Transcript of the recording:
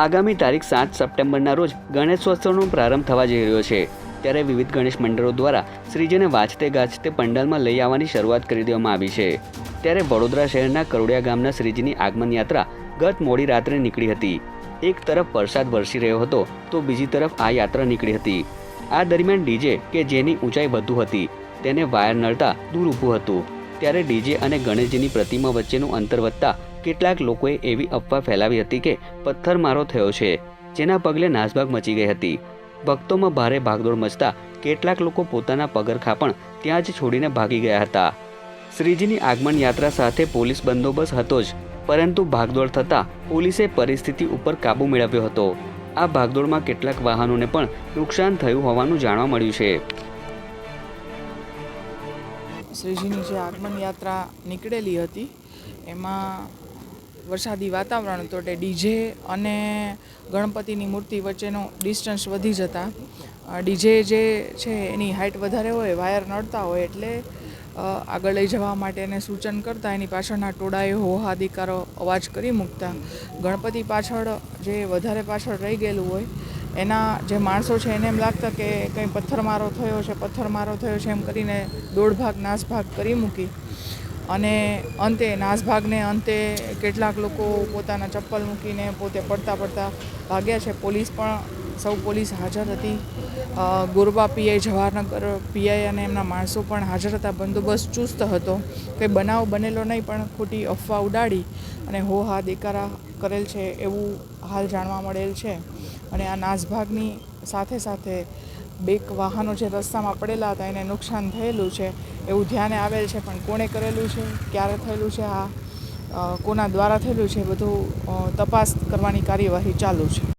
આગામી તારીખ સાત સપ્ટેમ્બરના રોજ ગણેશોત્સવનો પ્રારંભ થવા જઈ રહ્યો છે. ત્યારે વિવિધ ગણેશ મંડળો દ્વારા શ્રીજીને વાંચતે ગાજતે પંડાલમાં લઈ આવવાની શરૂઆત કરી દેવામાં આવી છે. ત્યારે વડોદરા શહેરના કરોડિયા ગામના શ્રીજીની આગમન યાત્રા ગત મોડી રાત્રે નીકળી હતી. એક તરફ વરસાદ વરસી રહ્યો હતો તો બીજી તરફ આ યાત્રા નીકળી હતી. આ દરમિયાન ડીજે કે જેની ઊંચાઈ વધુ હતી, તેને વાયર નડતા દૂર ઊભું હતું. ત્યારે ડીજે અને ગણેશજીની પ્રતિમા વચ્ચેનું અંતર વધતા કેટલાક લોકોએ એવી અફવા ફેલાવી હતી કે પથ્થરમારો થયો છે, જેના પગલે નાસભાગ મચી ગઈ હતી. ભક્તોમાં ભારે ભાગદોડ મચતા કેટલાક લોકો પોતાના પગરખા પણ ત્યાં જ છોડીને ભાગી ગયા હતા. શ્રીજીની આગમન યાત્રા સાથે પોલીસ બંદોબસ્ત હતો જ, પરંતુ ભાગદોડ થતાં પોલીસે પરિસ્થિતિ ઉપર કાબૂ મેળવ્યો હતો. આ ભાગદોડમાં કેટલાક વાહનોને પણ નુકસાન થયું હોવાનું જાણવા મળ્યું છે. શ્રીજીની જે આગમન યાત્રા નીકળેલી હતી, એમાં વરસાદી વાતાવરણ તો એટલે ડીજે અને ગણપતિની મૂર્તિ વચ્ચેનો ડિસ્ટન્સ વધી જતા. ડીજે જે છે એની હાઇટ વધારે હોય વાયર નડતા હોય એટલે આગળ લઈ જવા માટે એને સૂચન કરતા, એની પાછળના ટોળાએ હોહાદિકારો અવાજ કરી મૂકતા. ગણપતિ પાછળ જે વધારે પાછળ રહી ગયેલું હોય, એના જે માણસો છે એને એમ લાગતા કે કંઈ પથ્થરમારો થયો છે, પથ્થરમારો થયો છે એમ કરીને દોઢ ભાગ નાસભાગ કરી મૂકી. અને અંતે નાસભાગને અંતે કેટલાક લોકો પોતાના ચપ્પલ મૂકીને પોતે પડતા પડતા ભાગ્યા છે. પોલીસ પણ, સૌ પોલીસ હાજર હતી. ગોરબા પીઆઈ જવાહરનગર પીઆઈ અને એમના માણસો પણ હાજર હતા. બંદોબસ્ત ચુસ્ત હતો. કંઈ બનાવ બનેલો નહીં, પણ ખોટી અફવા ઉડાડી અને હો હા દેકારા કરેલ છે એવું હાલ જાણવા મળેલ છે. અને આ નાસભાગની સાથે સાથે બેક વાહનો જે રસ્તામાં પડેલા હતા એને નુકસાન થયેલું છે, એવું ધ્યાને આવેલ છે, પણ કોણે કરેલું છે, ક્યારે થયેલું છે, આ કોના દ્વારા થયેલું છે બધું તપાસ કરવાની કાર્યવાહી ચાલુ છે.